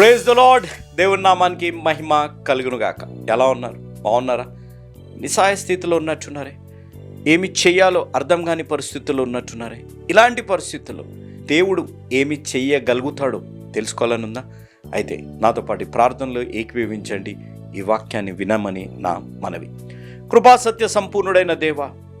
Praise the lord దేవుని నామానికి మహిమ కలుగునుగాక. ఎలా ఉన్నారు? బాగున్నారా? నిస్సహాయ స్థితిలో ఉన్నట్టున్నారే? ఏమి చేయాలో అర్థం కాని పరిస్థితుల్లో ఉన్నట్టున్నారే? ఇలాంటి పరిస్థితుల్లో దేవుడు ఏమి చెయ్యగలుగుతాడో తెలుసుకోవాలనుందా? అయితే నాతో పాటు ప్రార్థనలో ఏకీభవించండి. ఈ వాక్యాన్ని వినమని నా మనవి. కృపా సత్య సంపూర్ణుడైన దేవ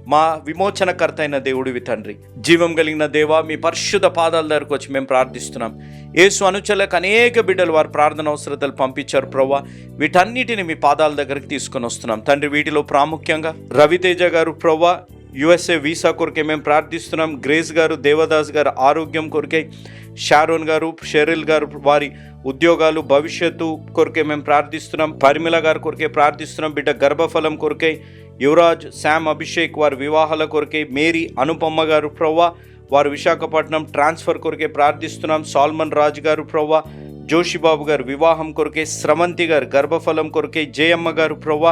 మా విమోచనకర్త అయిన దేవుడివి తండ్రి. జీవం కలిగిన దేవ మీ పరిశుద్ధ పాదాల దగ్గరకు వచ్చి మేము ప్రార్థిస్తున్నాం. యేసు అనుచలకు అనేక బిడ్డలు వారి ప్రార్థన అవసరతలు పంపించారు ప్రవ్వా. వీటన్నిటిని మీ పాదాల దగ్గరికి తీసుకొని వస్తున్నాం. తండ్రి వీటిలో ప్రాముఖ్యంగా రవితేజ గారు ప్రవ్వా యుఎస్ఏ వీసా కొరకే మేము ప్రార్థిస్తున్నాం. గ్రేస్ గారు దేవదాస్ గారు ఆరోగ్యం కొరకే షారోన్ గారు షెరిల్ గారు వారి ఉద్యోగాలు భవిష్యత్తు కొరకే మేము ప్రార్థిస్తున్నాం. పరిమిళ గారి కొరకే ప్రార్థిస్తున్నాం. బిడ్డ గర్భఫలం కొరకే యువరాజ్ శామ్ అభిషేక్ వారి వివాహాల కొరకే మేరీ అనుపమ్మ గారు ప్రవ్వ వారు విశాఖపట్నం ట్రాన్స్ఫర్ కొరకే ప్రార్థిస్తున్నాం సాల్మన్ రాజ్ గారు ప్రవ్వ జోషిబాబు గారు వివాహం కొరకే స్రవంతి గారు గర్భఫలం కొరకే జయమ్మ గారు ప్రవ్వ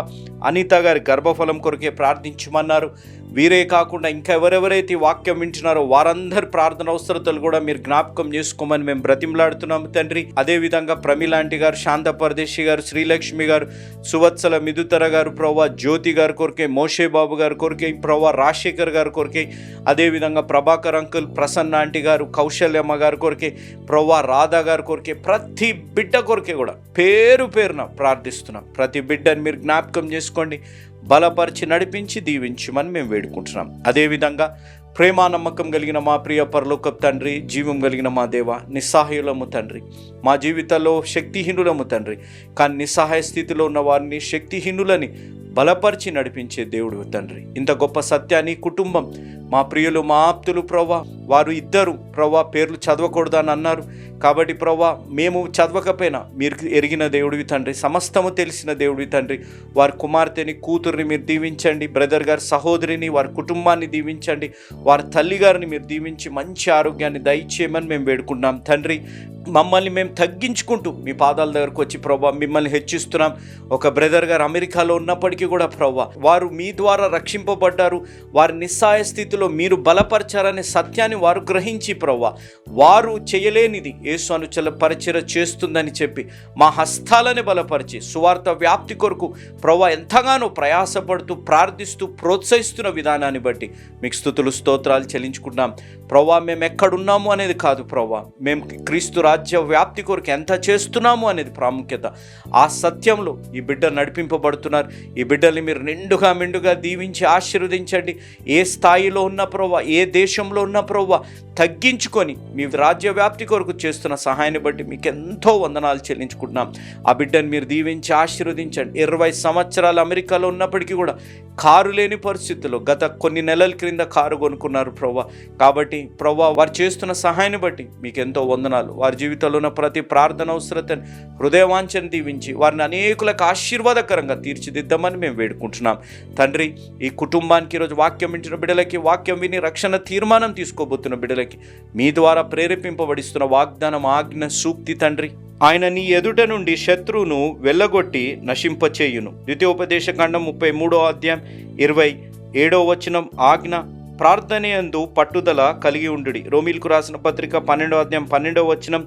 అనిత గారి గర్భఫలం కొరకే ప్రార్థించమన్నారు. వీరే కాకుండా ఇంకా ఎవరెవరైతే ఈ వాక్యం వింటున్నారో వారందరి ప్రార్థన అవసరతలు కూడా మీరు జ్ఞాపకం చేసుకోమని మేము బ్రతిమలాడుతున్నాము తండ్రి. అదేవిధంగా ప్రమిలాంటి గారు శాంత పరదేశి గారు శ్రీలక్ష్మి గారు సువత్సల మిదుతర గారు ప్రవ్వా జ్యోతి గారి కొరకే మోషేబాబు గారి కొరకే ప్రవ్వా రాజశేఖర్ గారి కొరకే అదేవిధంగా ప్రభాకర్ అంకుల్ ప్రసన్న ఆంటీ గారు కౌశల్యమ్మ గారి కొరకే ప్రవ్వా రాధా గారి కొరకే ప్రతి బిడ్డ కొరకే కూడా పేరు పేరున ప్రార్థిస్తున్నాం. ప్రతి బిడ్డని మీరు జ్ఞాపకం చేసుకోండి. బలపరిచి నడిపించి దీవించమని మేము వేడుకుంటున్నాం. అదేవిధంగా ప్రేమ నమ్మకం కలిగిన మా ప్రియ పరలోకప్ తండ్రి జీవం కలిగిన మా దేవ నిస్సహాయులము తండ్రి. మా జీవితాల్లో శక్తిహీనులము తండ్రి. కానీ నిస్సహాయ స్థితిలో ఉన్న వారిని శక్తిహీనులని బలపరిచి నడిపించే దేవుడు తండ్రి. ఇంత గొప్ప సత్యాన్ని కుటుంబం మా ప్రియులు మా ఆప్తులు ప్రవ్వా వారు ఇద్దరు ప్రవ్వా పేర్లు చదవకూడదని అన్నారు. కాబట్టి ప్రవ్వా మేము చదవకపోయినా మీరు ఎరిగిన దేవుడివి తండ్రి సమస్తము తెలిసిన దేవుడివి తండ్రి. వారి కుమార్తెని కూతుర్ని మీరు దీవించండి. బ్రదర్ గారి సహోదరిని వారి కుటుంబాన్ని దీవించండి. వారి తల్లిగారిని మీరు దీవించి మంచి ఆరోగ్యాన్ని దయచేయమని మేము వేడుకుంటున్నాం. తండ్రి మమ్మల్ని మేము తగ్గించుకుంటూ మీ పాదాల దగ్గరకు వచ్చి ప్రభా మిమ్మల్ని హెచ్చిస్తున్నాం. ఒక బ్రదర్ గారు అమెరికాలో ఉన్నప్పటికీ కూడా ప్రభా వారు మీ ద్వారా రక్షింపబడ్డారు. వారి నిస్సాయ స్థితిలో మీరు బలపరచారనే సత్యాన్ని వారు గ్రహించి ప్రవ్వ. వారు చేయలేనిది యేసు అనుచల పరిచయ చేస్తుందని చెప్పి మా హస్తాలని బలపరిచి సువార్త వ్యాప్తి కొరకు ప్రవ్వ ఎంతగానో ప్రయాసపడుతూ ప్రార్థిస్తూ ప్రోత్సహిస్తున్న విధానాన్ని బట్టి మీకు స్థుతులు స్తోత్రాలు చెల్లించుకుంటున్నాం. ప్రభా మేము ఎక్కడున్నాము అనేది కాదు ప్రభా మేము క్రీస్తు రాజ్య వ్యాప్తి కొరకు ఎంత చేస్తున్నాము అనేది ప్రాముఖ్యత. ఆ సత్యంలో ఈ బిడ్డ నడిపింపబడుతున్నారు. ఈ బిడ్డల్ని మీరు నిండుగా మెండుగా దీవించి ఆశీర్వదించండి. ఏ స్థాయిలో ఉన్న ప్రభా ఏ దేశంలో ఉన్న ప్రవ్వ తగ్గించుకొని మీ రాజ్య వ్యాప్తి కొరకు చేస్తున్న సహాయాన్ని బట్టి మీకు ఎంతో వందనాలు చెల్లించుకుంటున్నాం. ఆ బిడ్డను మీరు దీవించి ఆశీర్వదించండి. ఇరవై సంవత్సరాలు అమెరికాలో ఉన్నప్పటికీ కూడా కారు లేని పరిస్థితుల్లో గత కొన్ని నెలల క్రింద కారు కొనుక్కున్నారు ప్రవ్వ. కాబట్టి ప్రవ్వ వారు చేస్తున్న సహాయాన్ని బట్టి మీకు ఎంతో వందనాలు. వారి జీవితంలో ఉన్న ప్రతి ప్రార్థన అవసరతను హృదయవాంఛను దీవించి వారిని అనేకులకు ఆశీర్వాదకరంగా తీర్చిదిద్దామని మేము వేడుకుంటున్నాం. తండ్రి ఈ కుటుంబానికి ఈరోజు వాక్యం ఇచ్చిన బిడ్డలకి వాక్యం విని రక్షణ తీర్మానం తీసుకోబోతున్న బిడ్డలకి మీ ద్వారా ప్రేరేపింపబడిస్తున్న వాగ్దానం ఆజ్ఞ సూక్తి తండ్రి. ఆయన నీ ఎదుట నుండి శత్రువును వెళ్ళగొట్టి నశింపచేయును. ద్వితీయోపదేశ ఖండం ముప్పై మూడో అధ్యాయం ఇరవై ఏడో వచనం ఆజ్ఞ ప్రార్థనయందు పట్టుదల కలిగి ఉండుడి. రోమిల్కు రాసిన పత్రిక పన్నెండో అధ్యాయం పన్నెండో వచనం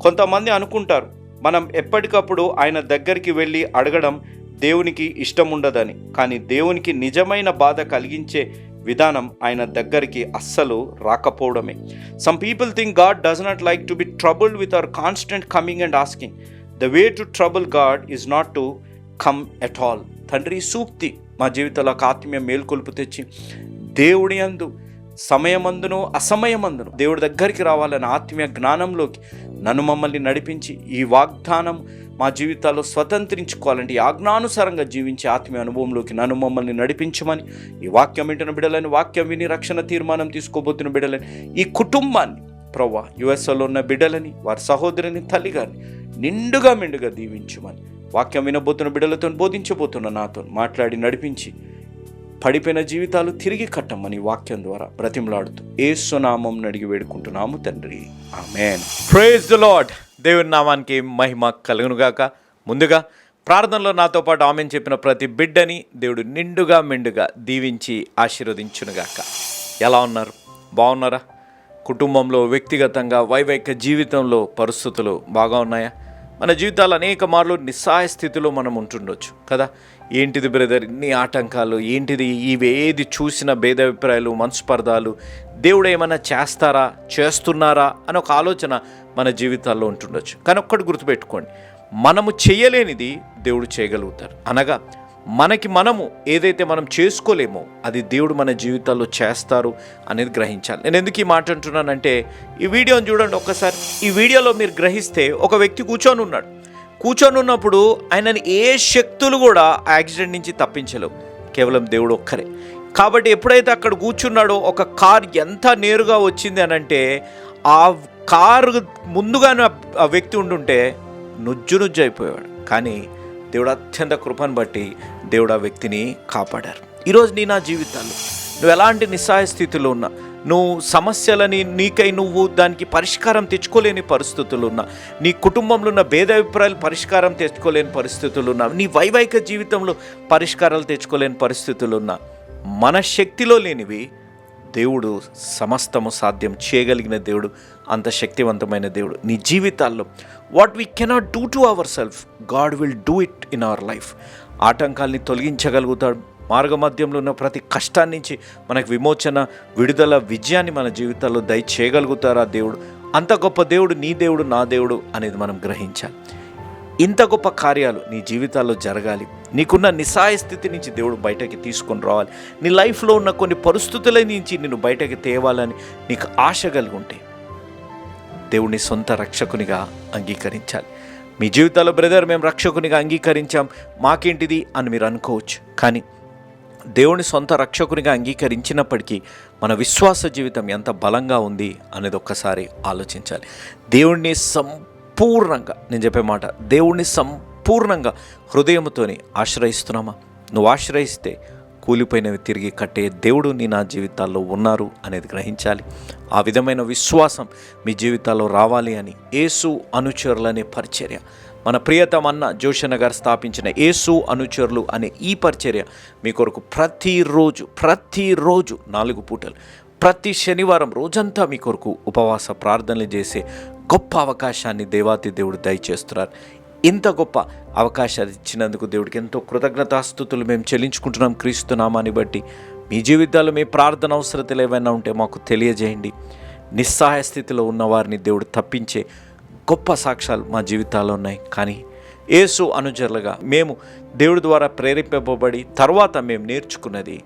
కొంతమంది అనుకుంటారు మనం ఎప్పటికప్పుడు ఆయన దగ్గరికి వెళ్ళి అడగడం దేవునికి ఇష్టం ఉండదని కానీ దేవునికి నిజమైన బాధ కలిగించే విధానం ఆయన దగ్గరికి అస్సలు రాకపోవడమే. Some people think God does not like to be troubled with our constant coming and asking the way to trouble God is not to come at all తండ్రి సూక్తి మా జీవితంలో ఒక ఆత్మీయ మేల్కొల్పు తెచ్చి దేవుడి అందు సమయమందును అసమయమందును దేవుడి దగ్గరికి రావాలని ఆత్మీయ జ్ఞానంలోకి నన్ను మమ్మల్ని నడిపించి ఈ వాగ్దానం మా జీవితాల్లో స్వతంత్రించుకోవాలంటే ఆజ్ఞానుసారంగా జీవించే ఆత్మీయ అనుభవంలోకి నన్ను మమ్మల్ని నడిపించమని ఈ వాక్యం వింటున్న బిడలని వాక్యం విని రక్షణ తీర్మానం తీసుకోబోతున్న బిడ్డలని ఈ కుటుంబాన్ని ప్రవ్వా యుఎస్ఏలో ఉన్న బిడ్డలని వారి సహోదరిని తల్లి గారిని నిండుగా మెండుగా దీవించమని వాక్యం వినబోతున్న బిడ్డలతో బోధించబోతున్న నాతో మాట్లాడి నడిపించి పడిపోయిన జీవితాలు తిరిగి కట్టమని వాక్యం ద్వారా బ్రతిమలాడుతూ ఏసునామం అడిగి వేడుకుంటున్నాము తండ్రి. ఆమెన్. ప్రేజ్ ద లాడ్ దేవుని నామానికి మహిమ కలుగునుగాక. ముందుగా ప్రార్థనలో నాతో పాటు ఆమెను చెప్పిన ప్రతి బిడ్డని దేవుడు నిండుగా మెండుగా దీవించి ఆశీర్వదించునుగాక. ఎలా ఉన్నారు? బాగున్నారా? కుటుంబంలో వ్యక్తిగతంగా వైవాహిక జీవితంలో పరిస్థితులు బాగా ఉన్నాయా? మన జీవితాలు అనేక మార్లు నిస్సహాయ స్థితిలో మనం ఉంటుండొచ్చు కదా? ఏంటిది బ్రదర్ ఇన్ని ఆటంకాలు? ఏంటిది ఇవి? ఏది చూసిన భేదాభిప్రాయాలు మనస్పర్ధాలు? దేవుడు ఏమైనా చేస్తారా? చేస్తున్నారా? అని ఒక ఆలోచన మన జీవితాల్లో ఉంటుండొచ్చు. కానీ ఒక్కటి గుర్తుపెట్టుకోండి. మనము చేయలేనిది దేవుడు చేయగలుగుతారు అనగా మనకి మనము ఏదైతే మనం చేసుకోలేమో అది దేవుడు మన జీవితాల్లో చేస్తారు అనేది గ్రహించాలి. నేను ఎందుకు ఈ మాట అంటున్నానంటే ఈ వీడియోని చూడండి ఒక్కసారి. ఈ వీడియోలో మీరు గ్రహిస్తే ఒక వ్యక్తి కూర్చొని ఉన్నాడు. కూర్చొని ఉన్నప్పుడు ఆయనని ఏ శక్తులు కూడా ఆ యాక్సిడెంట్ నుంచి తప్పించలేవు. కేవలం దేవుడు ఒక్కరే. కాబట్టి ఎప్పుడైతే అక్కడ కూర్చున్నాడో ఒక కార్ ఎంత నేరుగా వచ్చింది అని అంటే ఆ కారు ముందుగానే ఆ- వ్యక్తి ఉండుంటే నుజ్జు నుజ్జు అయిపోయాడు కానీ దేవుడు అత్యంత కృపను బట్టి దేవుడు ఆ వ్యక్తిని కాపాడారు. ఈరోజు నీ నా జీవితాలు నువ్వు ఎలాంటి నిస్సహాయ స్థితిలో ఉన్నా నువ్వు సమస్యలని నీకై నువ్వు దానికి పరిష్కారం తెచ్చుకోలేని పరిస్థితులు ఉన్నా. నీ కుటుంబంలో ఉన్న భేదాభిప్రాయాలు పరిష్కారం తెచ్చుకోలేని పరిస్థితులు ఉన్నా. నీ వైవాహిక జీవితంలో పరిష్కారాలు తెచ్చుకోలేని పరిస్థితులు ఉన్నా. మన శక్తిలో లేనివి దేవుడు సమస్తము సాధ్యం చేయగలిగిన దేవుడు అంత శక్తివంతమైన దేవుడు. నీ జీవితాల్లో what we cannot do to our self God will do it in our life ఆటంకాల్ని తొలగించగలుగుతాడు. మార్గమధ్యంలో ఉన్న ప్రతి కష్టాన్ని నుంచి మనకు విమోచన విడుదల విజయాన్ని మన జీవితాల్లో దయచేయగలుగుతారా దేవుడు? అంత గొప్ప దేవుడు నీ దేవుడు నా దేవుడు అనేది మనం గ్రహించాలి. ఇంత గొప్ప కార్యాలు నీ జీవితాల్లో జరగాలి. నీకున్న నిస్సాయ స్థితి నుంచి దేవుడు బయటకి తీసుకొని రావాలి. నీ లైఫ్లో ఉన్న కొన్ని పరిస్థితుల నుంచి నిన్ను బయటకి తేవాలని నీకు ఆశ కలిగి ఉంటే దేవుడిని సొంత రక్షకునిగా అంగీకరించాలి. మీ జీవితాల్లో బ్రదర్ మేము రక్షకునిగా అంగీకరించాం. మాకేంటిది అని మీరు అనుకోవచ్చు. కానీ దేవుని సొంత రక్షకునిగా అంగీకరించినప్పటికీ మన విశ్వాస జీవితం ఎంత బలంగా ఉంది అనేది ఒక్కసారి ఆలోచించాలి. దేవుణ్ణి సంపూర్ణంగా నేను చెప్పే మాట దేవుణ్ణి సంపూర్ణంగా హృదయంతోని ఆశ్రయిస్తున్నామా? నువ్వు ఆశ్రయిస్తే కూలిపోయినవి తిరిగి కట్టే దేవుడు నీ నా జీవితాల్లో ఉన్నారు అనేది గ్రహించాలి. ఆ విధమైన విశ్వాసం మీ జీవితాల్లో రావాలి అని యేసు అనుచరులనే పరిచర్య. మన ప్రియతమన్న జోషన్న గారు స్థాపించిన యేసు అనుచరులు అనే ఈ పరిచర్య మీ కొరకు ప్రతిరోజు ప్రతిరోజు నాలుగు పూటలు ప్రతి శనివారం రోజంతా మీ కొరకు ఉపవాస ప్రార్థనలు చేసే గొప్ప అవకాశాన్ని దేవాతి దేవుడు దయచేస్తున్నారు. ఇంత గొప్ప అవకాశాలు ఇచ్చినందుకు దేవుడికి ఎంతో కృతజ్ఞతాస్థుతులు మేము చెల్లించుకుంటున్నాం క్రీస్తు నామాన్ని బట్టి. మీ జీవితాల్లో మీ ప్రార్థన అవసరతలు ఏమైనా ఉంటే మాకు తెలియజేయండి. నిస్సహాయ స్థితిలో ఉన్న వారిని దేవుడు తప్పించే గొప్ప సాక్ష్యాలు మా జీవితాల్లో ఉన్నాయి. కానీ యేసు అనుచరులుగా మేము దేవుడి ద్వారా ప్రేరేపింపబడి తర్వాత మేము నేర్చుకున్నది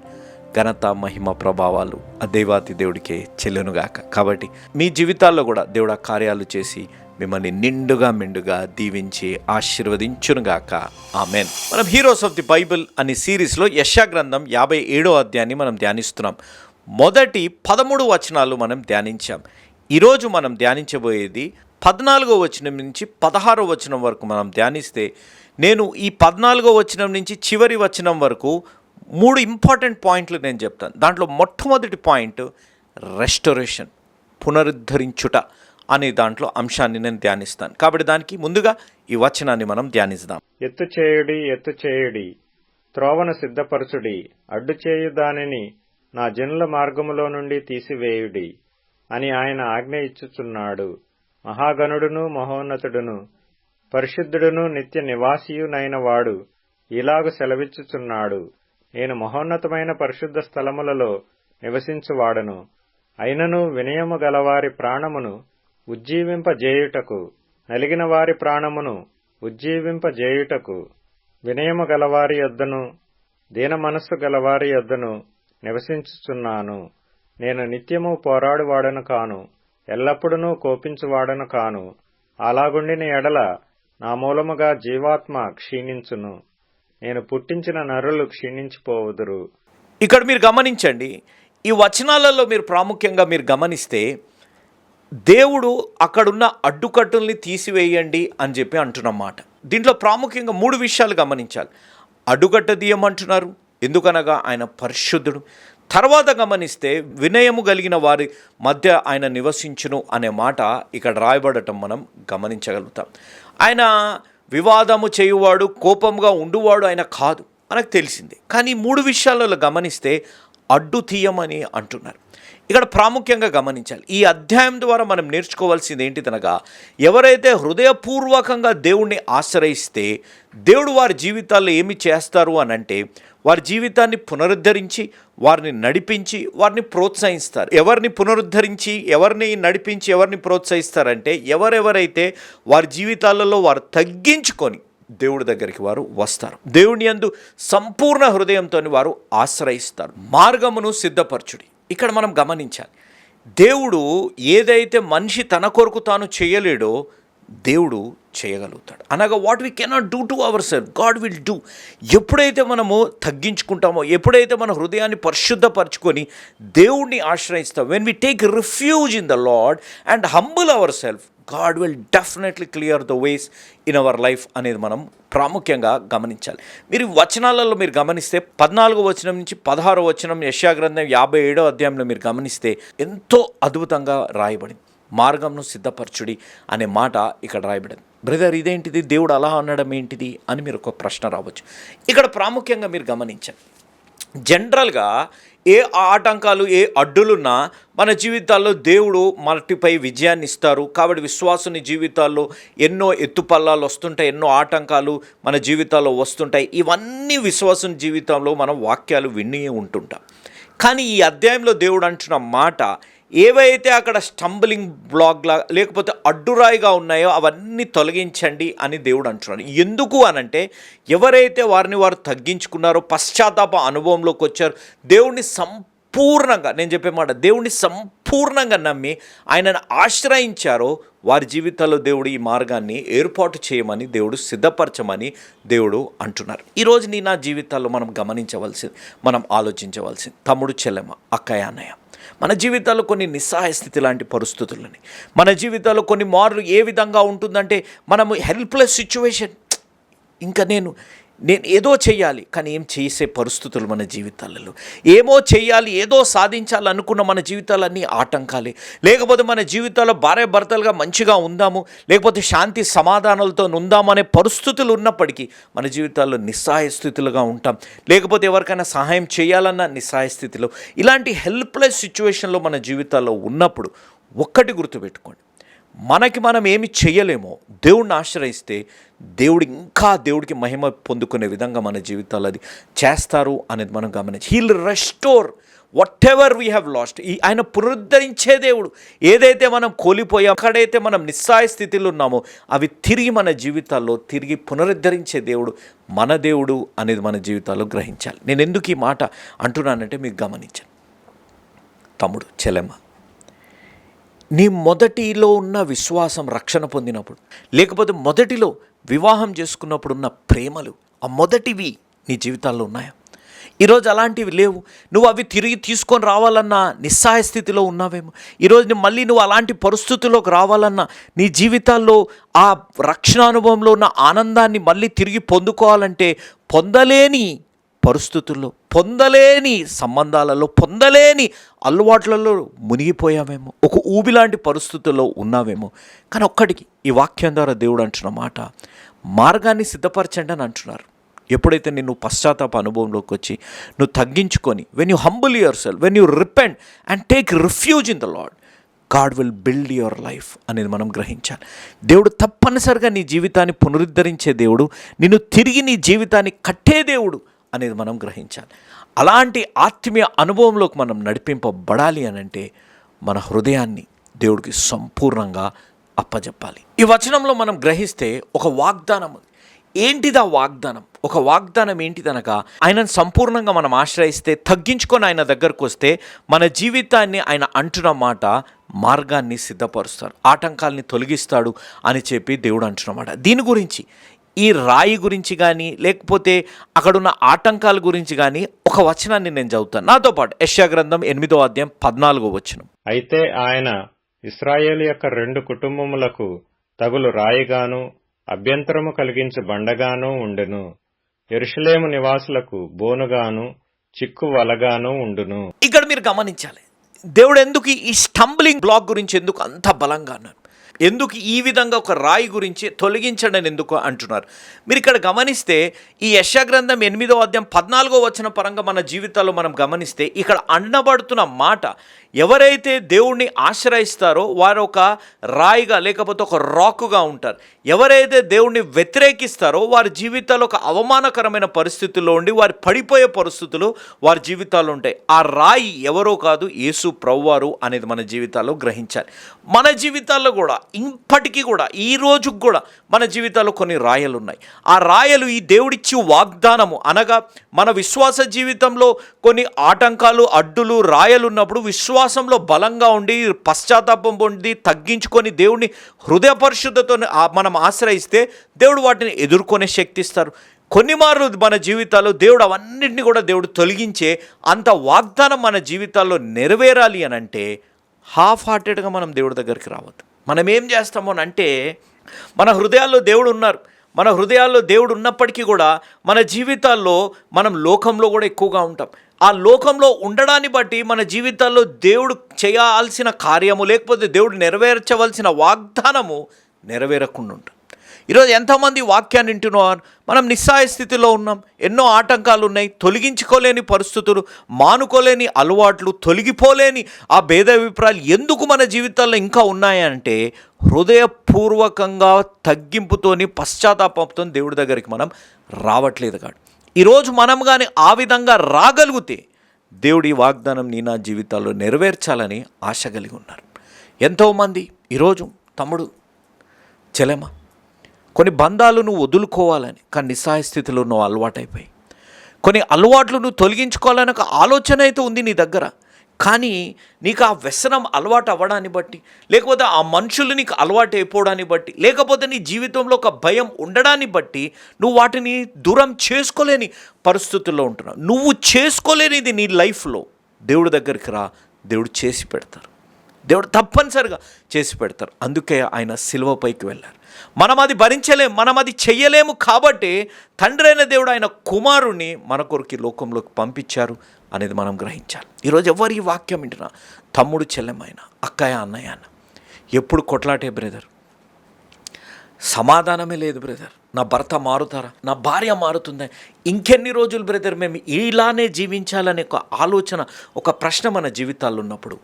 ఘనత మహిమ ప్రభావాలు ఆ దేవాతి దేవుడికే చెల్లునుగాక. కాబట్టి మీ జీవితాల్లో కూడా దేవుడు ఆ కార్యాలు చేసి మిమ్మల్ని నిండుగా మెండుగా దీవించి ఆశీర్వదించునుగాక. ఆమెన్. మనం హీరోస్ ఆఫ్ ది బైబిల్ అనే సిరీస్లో యశా గ్రంథం యాభై ఏడో అధ్యాయాన్ని మనం ధ్యానిస్తున్నాం. మొదటి పదమూడు వచనాలు మనం ధ్యానించాం. ఈరోజు మనం ధ్యానించబోయేది పద్నాలుగో వచనం నుంచి పదహారో వచనం వరకు మనం ధ్యానిస్తే నేను ఈ పద్నాలుగో వచనం నుంచి చివరి వచనం వరకు మూడు ఇంపార్టెంట్ పాయింట్లు నేను చెప్తాను. దాంట్లో మొట్టమొదటి పాయింట్ రెస్టరేషన్ పునరుద్ధరించుట అనే దాంట్లో అంశాన్ని నేను ధ్యానిస్తాను. కాబట్టి దానికి ముందుగా ఈ వచనాన్ని మనం ధ్యానిస్తాం ఎత్తు చేయుడి ఎత్తు చేయుడి త్రోవను సిద్ధపరచుడి అడ్డు చేయు దానిని నా జనుల మార్గములో నుండి తీసివేయుడి అని ఆయన ఆజ్ఞ ఇచ్చుచున్నాడు. మహాగణుడును మహోన్నతుడును పరిశుద్ధుడును నిత్య నివాసియునైన వాడు ఇలాగు సెలవిచ్చుచున్నాడు. నేను మహోన్నతమైన పరిశుద్ధ స్థలములలో నివసించువాడను. అయినను వినయము గలవారి ప్రాణమును ఉజ్జీవింపజేయుటకు నలిగిన వారి ప్రాణమును ఉజ్జీవింపజేయుటకు వినయము గలవారి యొద్దను దీన మనస్సు గలవారి యొద్దను నివసించుచున్నాను. నేను నిత్యము పోరాడువాడను కాను. ఎల్లప్పుడూ కోపించువాడను కాను. అలాగుండిన ఎడల నా మూలముగా జీవాత్మ క్షీణించును. నేను పుట్టించిన నరులు క్షీణించిపోవుదురు. ఇక్కడ మీరు గమనించండి ఈ వచనాలలో మీరు ప్రాముఖ్యంగా మీరు గమనిస్తే దేవుడు అక్కడున్న అడ్డుకట్టుల్ని తీసివేయండి అని చెప్పి అంటున్నమాట దీంట్లో ప్రాముఖ్యంగా మూడు విషయాలు గమనించాలి. అడ్డుకట్ట దీయమంటున్నారు ఎందుకనగా ఆయన పరిశుద్ధుడు. తర్వాత గమనిస్తే వినయము కలిగిన వారి మధ్య ఆయన నివసించును అనే మాట ఇక్కడ రాయబడటం మనం గమనించగలుగుతాం. ఆయన వివాదము చేయువాడు కోపంగా ఉండువాడు ఆయన కాదు మనకు తెలిసింది. కానీ మూడు విషయాలలో గమనిస్తే అడ్డు తీయమని అంటున్నారు. ఇక్కడ ప్రాముఖ్యంగా గమనించాలి. ఈ అధ్యాయం ద్వారా మనం నేర్చుకోవాల్సింది ఏంటిదనగా ఎవరైతే హృదయపూర్వకంగా దేవుణ్ణి ఆశ్రయిస్తే దేవుడు వారి జీవితాల్లో ఏమి చేస్తారు అని అంటే వారి జీవితాన్ని పునరుద్ధరించి వారిని నడిపించి వారిని ప్రోత్సహిస్తారు. ఎవరిని పునరుద్ధరించి ఎవరిని నడిపించి ఎవరిని ప్రోత్సహిస్తారంటే ఎవరెవరైతే వారి జీవితాలలో వారు తగ్గించుకొని దేవుడి దగ్గరికి వారు వస్తారు. దేవుని యందు సంపూర్ణ హృదయంతో వారు ఆశ్రయిస్తారు. మార్గమును సిద్ధపరచుడి. ఇక్కడ మనం గమనించాలి. దేవుడు ఏదైతే మనిషి తన కొరకు తాను చేయలేడో దేవుడు చేయగలుగుతాడు. అనగా what we cannot do to our self God will do ఎప్పుడైతే మనము తగ్గించుకుంటామో ఎప్పుడైతే మన హృదయాన్ని పరిశుద్ధపరచుకొని దేవుడిని ఆశ్రయిస్తాం when we take refuge in the lord and humble our self God will definitely clear the ways in our life అనేది మనం ప్రాముఖ్యంగా గమనించాలి. మీరు వచనాలలో మీరు గమనిస్తే పద్నాలుగో వచనం నుంచి పదహారో వచనం యశాగ్రంథం యాభై ఏడో అధ్యాయంలో మీరు గమనిస్తే ఎంతో అద్భుతంగా రాయబడింది. మార్గంను సిద్ధపరచుడి అనే మాట ఇక్కడ రాయబడింది. బ్రదర్ ఇదేంటిది? దేవుడు అలా అనడం ఏంటిది? అని మీరు ఒక ప్రశ్న రావచ్చు. ఇక్కడ ప్రాముఖ్యంగా మీరు గమనించండి. జనరల్గా ఏ ఆటంకాలు ఏ అడ్డులున్నా మన జీవితాల్లో దేవుడు మనటిపై విజయాన్ని ఇస్తారు. కాబట్టి విశ్వాసుని జీవితాల్లో ఎన్నో ఎత్తుపల్లాలు వస్తుంటాయి ఎన్నో ఆటంకాలు మన జీవితాల్లో వస్తుంటాయి. ఇవన్నీ విశ్వాసుని జీవితంలో మనం వాక్యాలు విని ఉంటుంటాం. కానీ ఈ అధ్యాయంలో దేవుడు అంటున్న మాట ఏవైతే అక్కడ స్టంబలింగ్ బ్లాక్లా లేకపోతే అడ్డురాయిగా ఉన్నాయో అవన్నీ తొలగించండి అని దేవుడు అంటున్నాడు. ఎందుకు అనంటే ఎవరైతే వారిని వారు తగ్గించుకున్నారో పశ్చాత్తాప అనుభవంలోకి వచ్చారు దేవుణ్ణి సంపూర్ణంగా నేను చెప్పే మాట దేవుణ్ణి సంపూర్ణంగా నమ్మి ఆయనను ఆశ్రయించారో వారి జీవితాల్లో దేవుడు ఈ మార్గాన్ని ఏర్పాటు చేయమని దేవుడు సిద్ధపరచమని దేవుడు అంటున్నారు. ఈరోజు నీ నా జీవితాల్లో మనం గమనించవలసింది మనం ఆలోచించవలసింది. తమ్ముడు చెల్లెమ్మ అక్కయ్య అన్నయ్య. మన జీవితాల్లో కొన్ని నిస్సహాయ స్థితి లాంటి పరిస్థితులని మన జీవితాల్లో కొన్ని మార్లు ఏ విధంగా ఉంటుందంటే మనము హెల్ప్లెస్ సిచ్యువేషన్ ఇంకా నేను నేను ఏదో చేయాలి కానీ ఏం చేసే పరిస్థితులు మన జీవితాలలో? ఏమో చేయాలి ఏదో సాధించాలనుకున్న మన జీవితాలన్నీ ఆటంకాలే. లేకపోతే మన జీవితాల్లో భార్య భర్తలుగా మంచిగా ఉందాము లేకపోతే శాంతి సమాధానాలతో ఉందామనే పరిస్థితులు ఉన్నప్పటికీ మన జీవితాల్లో నిస్సహాయ స్థితులుగా ఉంటాం. లేకపోతే ఎవరికైనా సహాయం చేయాలన్న నిస్సహాయ స్థితిలో. ఇలాంటి హెల్ప్లెస్ సిచ్యువేషన్లో మన జీవితాల్లో ఉన్నప్పుడు ఒక్కటి గుర్తుపెట్టుకోండి. మనకి మనం ఏమి చేయలేమో. దేవుడిని ఆశ్రయిస్తే దేవుడు ఇంకా దేవుడికి మహిమ పొందుకునే విధంగా మన జీవితాలు అది చేస్తారు అనేది మనం గమనించి heal restore whatever we have lost ఈ ఆయన పునరుద్ధరించే దేవుడు. ఏదైతే మనం కోల్పోయాం అక్కడైతే మనం నిస్సాయ స్థితిలో ఉన్నామో అవి తిరిగి మన జీవితాల్లో తిరిగి పునరుద్ధరించే దేవుడు మన దేవుడు అనేది మన జీవితాల్లో గ్రహించాలి. నేను ఎందుకు ఈ మాట అంటున్నానంటే మీకు గమనించాను తమ్ముడు చెలెమ్మ నీ మొదటిలో ఉన్న విశ్వాసం రక్షణ పొందినప్పుడు లేకపోతే మొదటిలో వివాహం చేసుకున్నప్పుడు ఉన్న ప్రేమలు ఆ మొదటివి నీ జీవితాల్లో ఉన్నాయా? ఈరోజు అలాంటివి లేవు. నువ్వు అవి తిరిగి తీసుకొని రావాలన్నా నిస్సహాయ స్థితిలో ఉన్నావేమో? ఈరోజు మళ్ళీ నువ్వు అలాంటి పరిస్థితుల్లోకి రావాలన్నా నీ జీవితాల్లో ఆ రక్షణ అనుభవంలో ఉన్న ఆనందాన్ని మళ్ళీ తిరిగి పొందుకోవాలంటే పొందలేని పరిస్థితుల్లో పొందలేని సంబంధాలలో పొందలేని అలవాట్లలో మునిగిపోయామేమో ఒక ఊబిలాంటి పరిస్థితుల్లో ఉన్నామేమో కానీ ఒక్కడికి ఈ వాక్యం ద్వారా దేవుడు అంటున్న మాట మార్గాన్ని సిద్ధపరచండి అని అంటున్నారు. ఎప్పుడైతే నిన్ను పశ్చాత్తాప అనుభవంలోకి వచ్చి నువ్వు తగ్గించుకొని when you humble your self when you repent and take refuge in the lord God will build your life అనేది మనం గ్రహించాలి. దేవుడు తప్పనిసరిగా నీ జీవితాన్ని పునరుద్ధరించే దేవుడు నిన్ను తిరిగి నీ జీవితాన్ని కట్టే దేవుడు అనేది మనం గ్రహించాలి. అలాంటి ఆత్మీయ అనుభవంలోకి మనం నడిపింపబడాలి అని అంటే మన హృదయాన్ని దేవుడికి సంపూర్ణంగా అప్పజెప్పాలి. ఈ వచనంలో మనం గ్రహిస్తే ఒక వాగ్దానం ఉంది. ఏంటిది ఆ వాగ్దానం? ఒక వాగ్దానం ఏంటిదనగా ఆయనను సంపూర్ణంగా మనం ఆశ్రయిస్తే తగ్గించుకొని ఆయన దగ్గరకు వస్తే మన జీవితాన్ని ఆయన అంటున్న మాట మార్గాన్ని సిద్ధపరుస్తారు ఆటంకాల్ని తొలగిస్తాడు అని చెప్పి దేవుడు అంటున్నమాట. దీని గురించి ఈ రాయి గురించి కానీ లేకపోతే అక్కడున్న ఆటంకాల గురించి కానీ ఒక వచనాన్ని నేను చదువుతాను. నాతో పాటు యశ్యా గ్రంథం ఎనిమిదో అధ్యాయం పద్నాలుగో వచనం. అయితే ఆయన ఇస్రాయేల్ యొక్క రెండు కుటుంబములకు తగులు రాయిగాను అభ్యంతరము కలిగించు బండగాను ఉండెను. ఎరుషలేము నివాసులకు బోనుగాను చిక్కు వలగాను ఉండును. ఇక్కడ మీరు గమనించాలి. దేవుడు ఎందుకు ఈ స్టంబ్లింగ్ బ్లాక్ గురించి ఎందుకు అంత బలంగా అన్నాడు? ఎందుకు ఈ విధంగా ఒక రాయి గురించి తొలగించడని ఎందుకు అంటున్నారు? మీరు ఇక్కడ గమనిస్తే ఈ యశగ్రంథం ఎనిమిదో అధ్యాయం పద్నాలుగో వచ్చిన పరంగా మన జీవితాల్లో మనం గమనిస్తే ఇక్కడ అండబడుతున్న మాట ఎవరైతే దేవుణ్ణి ఆశ్రయిస్తారో వారు ఒక రాయిగా లేకపోతే ఒక రాకుగా ఉంటారు. ఎవరైతే దేవుణ్ణి వ్యతిరేకిస్తారో వారి జీవితాల్లో ఒక అవమానకరమైన పరిస్థితుల్లో ఉండి వారి పడిపోయే పరిస్థితులు వారి జీవితాల్లో ఉంటాయి. ఆ రాయి ఎవరో కాదు యేసు ప్రవ్వారు అనేది మన జీవితాల్లో గ్రహించాలి. మన జీవితాల్లో కూడా ఇప్పటికీ కూడా ఈ రోజుకు కూడా మన జీవితాల్లో కొన్ని రాయలు ఉన్నాయి ఆ రాయలు ఈ దేవుడిచ్చి వాగ్దానము అనగా మన విశ్వాస జీవితంలో కొన్ని ఆటంకాలు అడ్డులు రాయలు ఉన్నప్పుడు విశ్వాసంలో బలంగా ఉండి పశ్చాత్తాపం పొంది తగ్గించుకొని దేవుడిని హృదయ పరిశుద్ధతో మనం ఆశ్రయిస్తే దేవుడు వాటిని ఎదుర్కొనే శక్తి ఇస్తారు. కొన్ని మార్లు మన జీవితాల్లో దేవుడు అవన్నింటినీ కూడా దేవుడు తొలగించే అంత వాగ్దానం మన జీవితాల్లో నెరవేరాలి అని అంటే హాఫ్ హార్టెడ్గా మనం దేవుడి దగ్గరికి రావద్దు. మనం ఏం చేస్తామో అని అంటే మన హృదయాల్లో దేవుడు ఉన్నారు. మన హృదయాల్లో దేవుడు ఉన్నప్పటికీ కూడా మన జీవితాల్లో మనం లోకంలో కూడా ఎక్కువగా ఉంటాం. ఆ లోకంలో ఉండడాన్ని బట్టి మన జీవితాల్లో దేవుడు చేయాల్సిన కార్యము లేకపోతే దేవుడు నెరవేర్చవలసిన వాగ్దానము నెరవేరకుండా ఉంటుంది. ఈరోజు ఎంతమంది వాక్యాన్ని వింటున్నారు? మనం నిస్సాయ స్థితిలో ఉన్నాం. ఎన్నో ఆటంకాలు ఉన్నాయి. తొలగించుకోలేని పరిస్థితులు మానుకోలేని అలవాట్లు తొలగిపోలేని ఆ భేదాభిప్రాయాలు ఎందుకు మన జీవితాల్లో ఇంకా ఉన్నాయంటే హృదయపూర్వకంగా తగ్గింపుతోని పశ్చాత్తాపంతో దేవుడి దగ్గరికి మనం రావట్లేదు కాదు. ఈరోజు మనం కానీ ఆ విధంగా రాగలిగితే దేవుడి వాగ్దానం నీ నా జీవితాల్లో నెరవేర్చాలని ఆశ కలిగి ఉన్నారు. ఎంతోమంది ఈరోజు తమ్ముడు చెలెమ కొన్ని బంధాలు నువ్వు వదులుకోవాలని కానీ నిస్సహాయ స్థితిలో నువ్వు అలవాటైపోయి కొన్ని అలవాట్లు నువ్వు తొలగించుకోవాలని ఒక ఆలోచన అయితే ఉంది నీ దగ్గర. కానీ నీకు ఆ వ్యసనం అలవాటు అవ్వడాన్ని బట్టి లేకపోతే ఆ మనుషులు నీకు అలవాటు అయిపోవడాన్ని బట్టి లేకపోతే నీ జీవితంలో ఒక భయం ఉండడాన్ని బట్టి నువ్వు వాటిని దూరం చేసుకోలేని పరిస్థితుల్లో ఉంటున్నావు. నువ్వు చేసుకోలేనిది నీ లైఫ్లో. దేవుడి దగ్గరికి రా దేవుడు చేసి పెడతారు. దేవుడు తప్పనిసరిగా చేసి పెడతారు. అందుకే ఆయన సిలువపైకి వెళ్ళారు. మనం అది భరించలేము మనం అది చెయ్యలేము కాబట్టి తండ్రి అయిన దేవుడు ఆయన కుమారుణ్ణి మన కొరకు లోకంలోకి పంపించారు అనేది మనం గ్రహించాలి. ఈరోజు ఎవరు ఈ వాక్యం వింటున్నా? తమ్ముడు చెల్లెమైన అక్కయ్య అన్నయ్య అన్న. ఎప్పుడు కొట్లాటే బ్రదర్. సమాధానమే లేదు బ్రదర్. నా భర్త మారుతారా? నా భార్య మారుతుందా? ఇంకెన్ని రోజులు బ్రదర్ మేము ఇలానే జీవించాలనే ఒక ఆలోచన ఒక ప్రశ్న మన జీవితాల్లో ఉన్నప్పుడు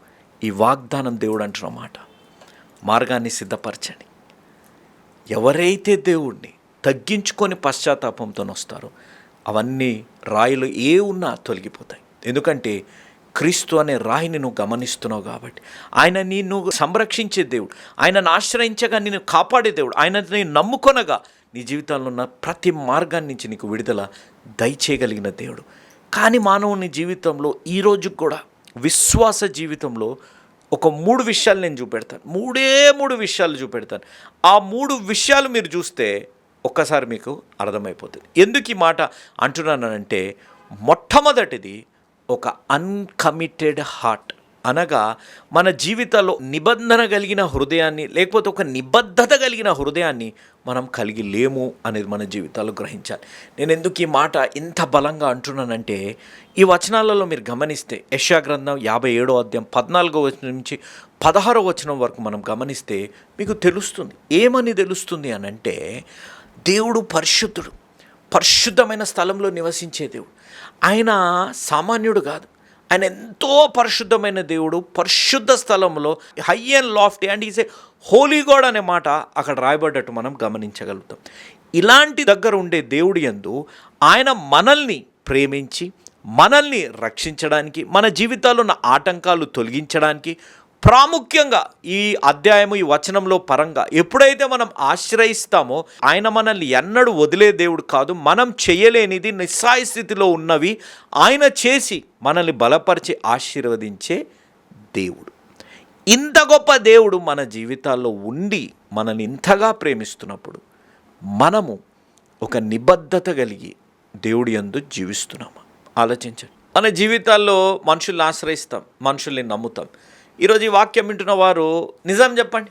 ఈ వాగ్దానం దేవుడు అంటున్న మాట. మార్గాన్ని సిద్ధపరచండి. ఎవరైతే దేవుణ్ణి తగ్గించుకొని పశ్చాత్తాపంతో వస్తారో అవన్నీ రాయిలు ఏ ఉన్నా తొలగిపోతాయి. ఎందుకంటే క్రీస్తు అనే రాయిని నువ్వు గమనిస్తున్నావు కాబట్టి. ఆయన నిన్ను సంరక్షించే దేవుడు. ఆయనను ఆశ్రయించగా నిన్ను కాపాడే దేవుడు. ఆయన నేను నమ్ముకొనగా నీ జీవితంలో ఉన్న ప్రతి మార్గాన్ని నుంచి నీకు విడుదల దయచేయగలిగిన దేవుడు. కానీ మానవుని జీవితంలో ఈ కూడా విశ్వాస జీవితంలో ఒక మూడు విషయాలు నేను చూపెడతాను. మూడే మూడు విషయాలు చూపెడతాను. ఆ మూడు విషయాలు మీరు చూస్తే ఒక్కసారి మీకు అర్థమైపోతుంది. ఎందుకు ఈ మాట అంటున్నానంటే మొట్టమొదటిది ఒక అన్కమిటెడ్ హార్ట్. అనగా మన జీవితాల్లో నిబంధన కలిగిన హృదయాన్ని లేకపోతే ఒక నిబద్ధత కలిగిన హృదయాన్ని మనం కలిగి లేము అనేది మన జీవితాల్లో గ్రహించాలి. నేను ఎందుకు ఈ మాట ఇంత బలంగా అంటున్నానంటే ఈ వచనాలలో మీరు గమనిస్తే యశా గ్రంథం యాభై ఏడో అధ్యాయం పద్నాలుగో వచనం నుంచి పదహారో వచనం వరకు మనం గమనిస్తే మీకు తెలుస్తుంది. ఏమని తెలుస్తుంది అని అంటే దేవుడు పరిశుద్ధుడు. పరిశుద్ధమైన స్థలంలో నివసించే దేవుడు. ఆయన సామాన్యుడు కాదు. ఆయన ఎంతో పరిశుద్ధమైన దేవుడు పరిశుద్ధ స్థలంలో high and lofty and is a holy God అనే మాట అక్కడ రాయబడ్డట్టు మనం గమనించగలుగుతాం. ఇలాంటి దగ్గర ఉండే దేవుడి యందు ఆయన మనల్ని ప్రేమించి మనల్ని రక్షించడానికి మన జీవితాల్లో ఉన్న ఆటంకాలు తొలగించడానికి ప్రాముఖ్యంగా ఈ అధ్యాయము ఈ వచనంలో పరంగా ఎప్పుడైతే మనం ఆశ్రయిస్తామో ఆయన మనల్ని ఎన్నడూ వదిలే దేవుడు కాదు మనం చేయలేనిది నిస్సాయ స్థితిలో ఉన్నవి ఆయన చేసి మనల్ని బలపరిచి ఆశీర్వదించే దేవుడు. ఇంత గొప్ప దేవుడు మన జీవితాల్లో ఉండి మనల్ని ఇంతగా ప్రేమిస్తున్నప్పుడు మనము ఒక నిబద్ధత కలిగి దేవుడి యందు జీవిస్తున్నాము? ఆలోచించండి. మన జీవితాల్లో మనుషుల్ని ఆశ్రయిస్తాం మనుషుల్ని నమ్ముతాం. ఈరోజు ఈ వాక్యం వింటున్న వారు నిజం చెప్పండి.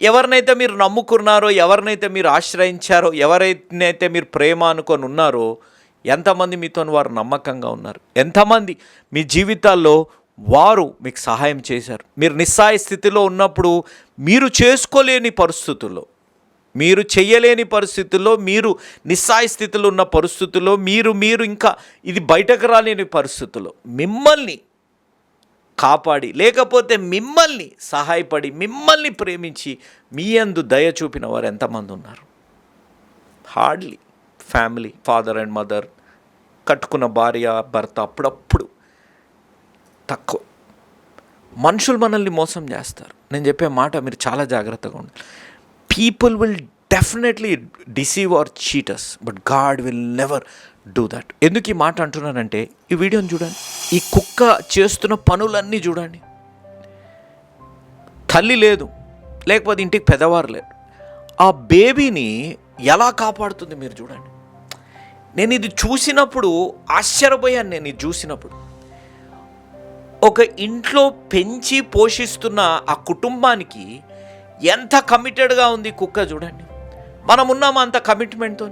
ఎవరినైతే మీరు నమ్ముకున్నారో ఎవరినైతే మీరు ఆశ్రయించారో ఎవరైతే మీరు ప్రేమ అనుకొని ఉన్నారో ఎంతమంది మీతో వారు నమ్మకంగా ఉన్నారు? ఎంతమంది మీ జీవితాల్లో వారు మీకు సహాయం చేశారు? మీరు నిస్సాయ స్థితిలో ఉన్నప్పుడు మీరు చేసుకోలేని పరిస్థితుల్లో మీరు చేయలేని పరిస్థితుల్లో మీరు నిస్సాయ స్థితిలో ఉన్న పరిస్థితుల్లో మీరు మీరు ఇంకా ఇది బయటకు రాలేని పరిస్థితుల్లో మిమ్మల్ని కాపాడి లేకపోతే మిమ్మల్ని సహాయపడి మిమ్మల్ని ప్రేమించి మీ అందు దయ చూపిన వారు ఎంతమంది ఉన్నారు? Hardly family father and mother కట్టుకున్న భార్య భర్త అప్పుడప్పుడు తక్కువ. మనుషులు మనల్ని మోసం చేస్తారు. నేను చెప్పే మాట మీరు చాలా జాగ్రత్తగా ఉండాలి. People will definitely deceive or cheat us but God will never do that ఎందుకు ఈ మాట అంటున్నానంటే ఈ వీడియోని చూడండి. ఈ కుక్క చేస్తున్న పనులన్నీ చూడండి. తల్లి లేదు లేకపోతే ఇంటికి పెద్దవారు లేరు. ఆ బేబీని ఎలా కాపాడుతుంది మీరు చూడండి. నేను ఇది చూసినప్పుడు ఆశ్చర్యపోయాను నేను ఇది చూసినప్పుడు. ఒక ఇంట్లో పెంచి పోషిస్తున్న ఆ కుటుంబానికి ఎంత కమిటెడ్గా ఉంది కుక్క చూడండి. మనం ఉన్నాము అంత కమిట్మెంట్తో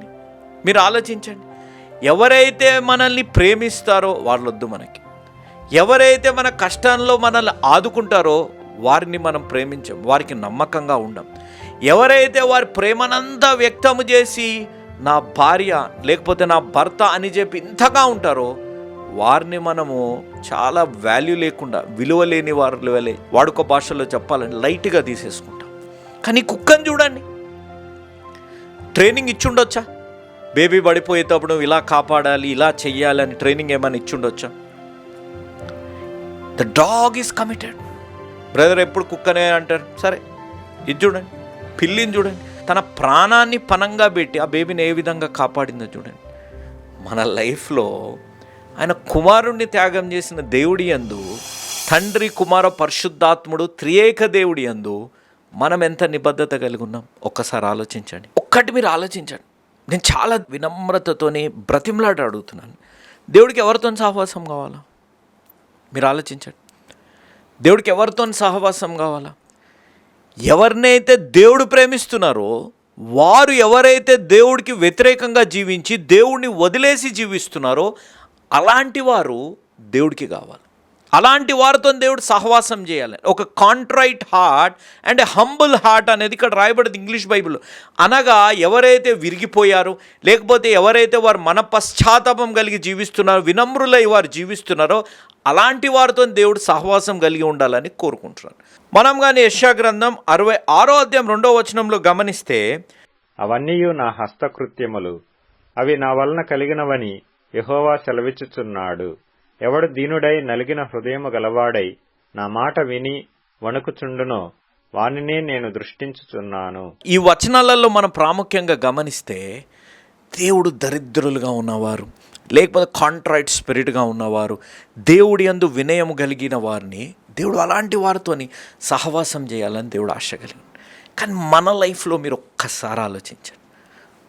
మీరు ఆలోచించండి. ఎవరైతే మనల్ని ప్రేమిస్తారో వాళ్ళొద్దు మనకి. ఎవరైతే మన కష్టంలో మనల్ని ఆదుకుంటారో వారిని మనం ప్రేమించాం వారికి నమ్మకంగా ఉండం. ఎవరైతే వారి ప్రేమనంతా వ్యక్తము చేసి నా భార్య లేకపోతే నా భర్త అని చెప్పి ఇంతగా ఉంటారో వారిని మనము చాలా వాల్యూ లేకుండా విలువ లేని వారి వలె వాడుక భాషలో చెప్పాలని లైట్గా తీసేసుకుంటాం. కానీ కుక్కని చూడండి. ట్రైనింగ్ ఇచ్చుండొచ్చా? బేబీ పడిపోయేటప్పుడు ఇలా కాపాడాలి ఇలా చెయ్యాలి అని ట్రైనింగ్ ఏమైనా ఇచ్చుండొచ్చా? The dog is committed brother ఎప్పుడు కుక్కనే అంటారు? సరే ఇది చూడండి పిల్లిని చూడండి. తన ప్రాణాన్ని పనంగా పెట్టి ఆ బేబీని ఏ విధంగా కాపాడిందో చూడండి. మన లైఫ్లో ఆయన కుమారుణ్ణి త్యాగం చేసిన దేవుడి యందు తండ్రి కుమార పరిశుద్ధాత్ముడు త్రియేక దేవుడి అందు మనం ఎంత నిబద్ధత కలిగి ఉన్నాం? ఒక్కసారి ఆలోచించండి. ఒక్కటి మీరు ఆలోచించండి. నేను చాలా వినమ్రతతోనే బ్రతిమలాట అడుగుతున్నాను. దేవుడికి ఎవరితో సహవాసం కావాలా? మీరు ఆలోచించండి. దేవుడికి ఎవరితో సహవాసం కావాలా? ఎవరినైతే దేవుడు ప్రేమిస్తున్నారో వారు ఎవరైతే దేవుడికి వ్యతిరేకంగా జీవించి దేవుడిని వదిలేసి జీవిస్తున్నారో అలాంటి వారు దేవుడికి కావాలి. అలాంటి వారితో దేవుడు సహవాసం చేయాలి. ఒక contrite heart and humble heart అనేది ఇక్కడ రాయబడింది ఇంగ్లీష్ బైబిల్. అనగా ఎవరైతే విరిగిపోయారో లేకపోతే ఎవరైతే వారు మన పశ్చాత్తాపం కలిగి జీవిస్తున్నారో వినమ్రులై వారు జీవిస్తున్నారో అలాంటి వారితో దేవుడు సహవాసం కలిగి ఉండాలని కోరుకుంటున్నాను. మనం కానీ యశా గ్రంథం అరవై ఆరో అధ్యాయం రెండో వచనంలో గమనిస్తే అవన్నీ నా హస్తకృత్యములు అవి నా వలన కలిగినవని యహోవా సెలవిచ్చుచున్నాడు. ఎవడు దీనుడై నలిగిన హృదయము గలవాడై నా మాట విని వణుకుచుండునో వానినే నేను దృష్టించుచున్నాను. ఈ వచనాలలో మనం ప్రాముఖ్యంగా గమనిస్తే దేవుడు దరిద్రులుగా ఉన్నవారు లేకపోతే కాంట్రాక్ట్ స్పిరిట్గా ఉన్నవారు దేవుడి అందు వినయం కలిగిన వారిని దేవుడు అలాంటి వారితోని సహవాసం చేయాలని దేవుడు ఆశ కలిగి కానీ మన లైఫ్లో మీరు ఒక్కసారి ఆలోచించండి.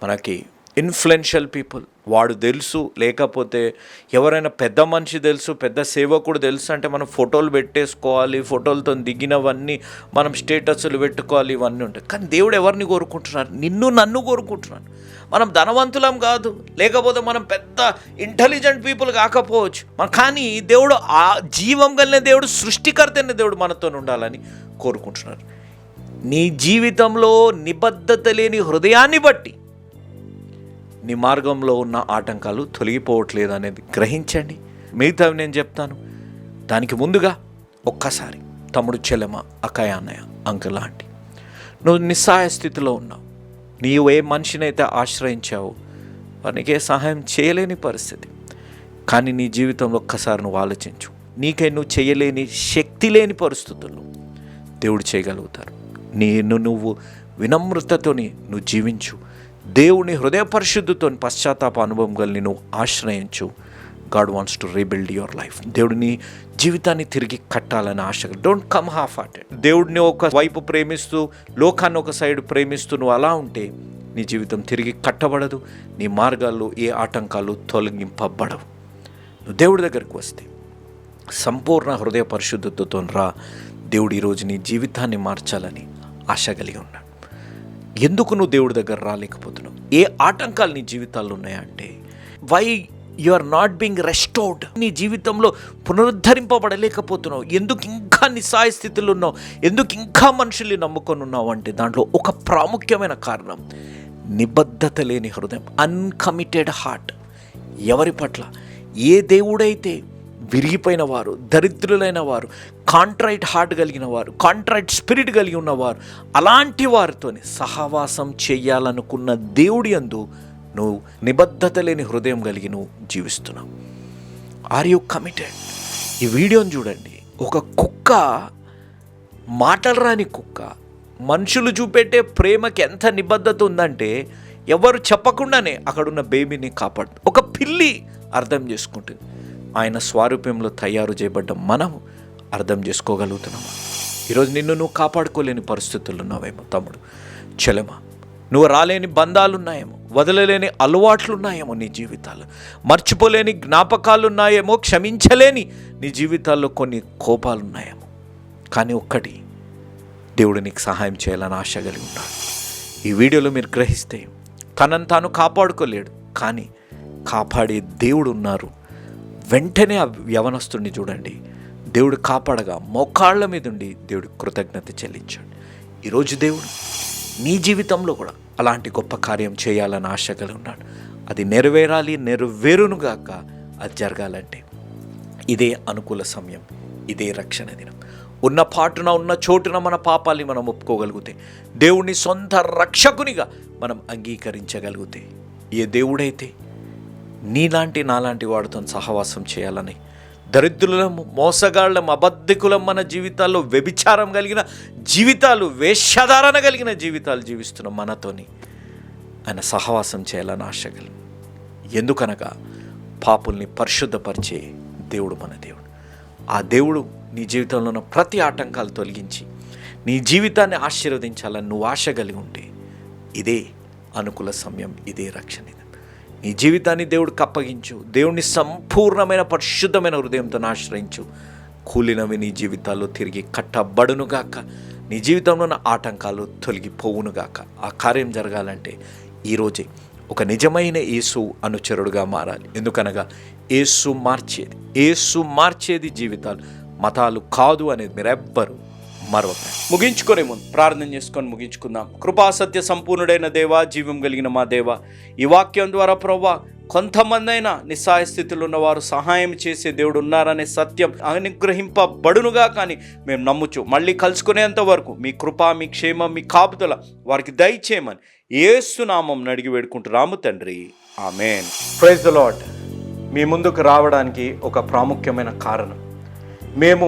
మనకి ఇన్ఫ్లుయెన్షియల్ పీపుల్ వాడు తెలుసు లేకపోతే ఎవరైనా పెద్ద మనిషి తెలుసు పెద్ద సేవకుడు తెలుసు అంటే మనం ఫోటోలు పెట్టేసుకోవాలి ఫోటోలతో దిగినవన్నీ మనం స్టేటస్లు పెట్టుకోవాలి ఇవన్నీ ఉంటాయి. కానీ దేవుడు ఎవరిని కోరుకుంటున్నారు నిన్ను నన్ను కోరుకుంటున్నాను మనం ధనవంతులం కాదు లేకపోతే మనం పెద్ద ఇంటెలిజెంట్ పీపుల్ కాకపోవచ్చు. మన కానీ దేవుడు ఆ జీవం కలిగిన దేవుడు సృష్టికర్తైన దేవుడు మనతో ఉండాలని కోరుకుంటున్నారు నీ జీవితంలో నిబద్ధత లేని హృదయాన్ని బట్టి నీ మార్గంలో ఉన్న ఆటంకాలు తొలగిపోవట్లేదు అనేది గ్రహించండి. మిగతావి నేను చెప్తాను. దానికి ముందుగా ఒక్కసారి తమ్ముడు చెల్లెమ అక్కయ్య అన్నయ్య అంకుల్ ఆంటీ నువ్వు నిస్సహాయ స్థితిలో ఉన్నావు. నీవు ఏ మనిషినైతే ఆశ్రయించావో. వారికి ఏ సహాయం చేయలేని పరిస్థితి. కానీ నీ జీవితంలో ఒక్కసారి నువ్వు ఆలోచించు. నీకే నువ్వు చేయలేని శక్తి లేని పరిస్థితుల్లో దేవుడు చేయగలుగుతారు. నేను నువ్వు వినమ్రతతోని నువ్వు జీవించు. దేవుని హృదయ పరిశుద్ధితో పశ్చాత్తాప అనుభవం కలిగి నువ్వు ఆశ్రయించు. God wants to rebuild your life. దేవుడిని జీవితాన్ని తిరిగి కట్టాలని ఆశ డోంట్ కమ్ హాఫ్ హార్టెడ్. దేవుడిని ఒక వైపు ప్రేమిస్తూ లోకాన్ని ఒక సైడ్ ప్రేమిస్తూ నువ్వు అలా ఉంటే నీ జీవితం తిరిగి కట్టబడదు. నీ మార్గాల్లో ఏ ఆటంకాలు తొలగింపబడవు. నువ్వు దేవుడి దగ్గరికి వస్తే సంపూర్ణ హృదయ పరిశుద్ధతతో రా. దేవుడు ఈరోజు నీ జీవితాన్ని మార్చాలని ఆశ కలిగి ఉన్నాడు. ఎందుకు నువ్వు దేవుడి దగ్గర రాలేకపోతున్నావు? ఏ ఆటంకాలు నీ జీవితాల్లో ఉన్నాయంటే why you are not being restored నీ జీవితంలో పునరుద్ధరింపబడలేకపోతున్నావు. ఎందుకు ఇంకా నిస్సాయ స్థితిలో ఉన్నావు? ఎందుకు ఇంకా మనుషుల్ని నమ్ముకొని ఉన్నావు అంటే దాంట్లో ఒక ప్రాముఖ్యమైన కారణం నిబద్ధత లేని హృదయం అన్కమిటెడ్ హార్ట్ ఎవరి పట్ల? ఏ దేవుడైతే విరిగిపోయిన వారు దరిద్రులైన వారు కాంట్రైట్ హార్ట్ కలిగిన వారు కాంట్రైట్ స్పిరిట్ కలిగి ఉన్నవారు అలాంటి వారితోని సహవాసం చేయాలనుకున్న దేవుడి అందు నువ్వు నిబద్ధత లేని హృదయం కలిగి నువ్వు జీవిస్తున్నావు. ఆర్ యు కమిటెడ్ ఈ వీడియోని చూడండి. ఒక కుక్క మాటలు రాని కుక్క మనుషులు చూపెట్టే ప్రేమకి ఎంత నిబద్ధత ఉందంటే ఎవరు చెప్పకుండానే అక్కడున్న బేబీని కాపాడు. ఒక పిల్లి అర్థం చేసుకుంటుంది. ఆయన స్వారూప్యంలో తయారు చేయబడ్డ మనం అర్థం చేసుకోగలుగుతున్నాము? ఈరోజు నిన్ను నువ్వు కాపాడుకోలేని పరిస్థితులు ఉన్నావేమో తమ్ముడు. చెలమా నువ్వు రాలేని బంధాలు ఉన్నాయేమో వదలలేని అలవాట్లు ఉన్నాయేమో నీ జీవితాలు మర్చిపోలేని జ్ఞాపకాలు ఉన్నాయేమో క్షమించలేని నీ జీవితాల్లో కొన్ని కోపాలు ఉన్నాయేమో కానీ ఒక్కటి దేవుడు నీకు సహాయం చేయాలని ఆశ కలిగి ఉన్నాడు. ఈ వీడియోలో మీరు గ్రహిస్తే తనను తాను కాపాడుకోలేడు కానీ కాపాడే దేవుడు ఉన్నారు. వెంటనే ఆ యవనస్తుడిని చూడండి. దేవుడు కాపాడగా మోకాళ్ళ మీద ఉండి దేవుడు కృతజ్ఞత చెల్లించాడు. ఈరోజు దేవుడు నీ జీవితంలో కూడా అలాంటి గొప్ప కార్యం చేయాలని ఆశ కలిగి ఉన్నాడు. అది నెరవేరాలి నెరవేరునుగాక అది జరగాలంటే ఇదే అనుకూల సమయం ఇదే రక్షణ దినం. ఉన్న పాటున ఉన్న చోటున మన పాపాల్ని మనం ఒప్పుకోగలిగితే దేవుని సొంత రక్షకునిగా మనం అంగీకరించగలిగితే ఏ దేవుడైతే నీలాంటి నాలాంటి వాడితో సహవాసం చేయాలని. దరిద్రులం మోసగాళ్ళం అబద్ధికులం మన జీవితాల్లో వ్యభిచారం కలిగిన జీవితాలు వేషధారణ కలిగిన జీవితాలు జీవిస్తున్న మనతోని ఆయన సహవాసం చేయాలని ఆశ కలిగి. ఎందుకనగా పాపుల్ని పరిశుద్ధపరిచే దేవుడు మన దేవుడు. ఆ దేవుడు నీ జీవితంలో ఉన్న ప్రతి ఆటంకాలు తొలగించి నీ జీవితాన్ని ఆశీర్వదించాలని నువ్వు ఆశ కలిగి ఉంటే ఇదే అనుకూల సమయం ఇదే రక్షణ. నీ జీవితాన్ని దేవుడికి అప్పగించు దేవుణ్ణి సంపూర్ణమైన పరిశుద్ధమైన హృదయంతో ఆశ్రయించు. కూలినవి నీ జీవితాల్లో తిరిగి కట్టబడునుగాక నీ జీవితంలో ఉన్న ఆటంకాలు తొలగిపోవునుగాక ఆ కార్యం జరగాలంటే ఈరోజే ఒక నిజమైన యేసు అనుచరుడుగా మారాలి. ఎందుకనగా యేసు మార్చేది యేసు మార్చేది జీవితాలు. మతాలు కాదు అనేది మీరెవ్వరు. మరొక ముగించుకునే ముందు ప్రార్థన చేసుకొని ముగించుకుందాం. కృపా సత్య సంపూర్ణుడైన దేవా జీవం కలిగిన మా దేవ ఈ వాక్యం ద్వారా ప్రవ్వా కొంతమంది అయినా నిస్సాయ స్థితిలో ఉన్నవారు సహాయం చేసే దేవుడు ఉన్నారనే సత్యం అనుగ్రహింపబడునుగా కానీ మేము నమ్ముచు మళ్ళీ కలుసుకునేంత వరకు మీ కృప మీ క్షేమం మీ కాపుదల వారికి దయచేయమని ఏసునామం అడిగి వేడుకుంటున్నాము తండ్రి. ఆమెన్. ప్రైజ్ ద లాడ్ మీ ముందుకు రావడానికి ఒక ప్రాముఖ్యమైన కారణం. మేము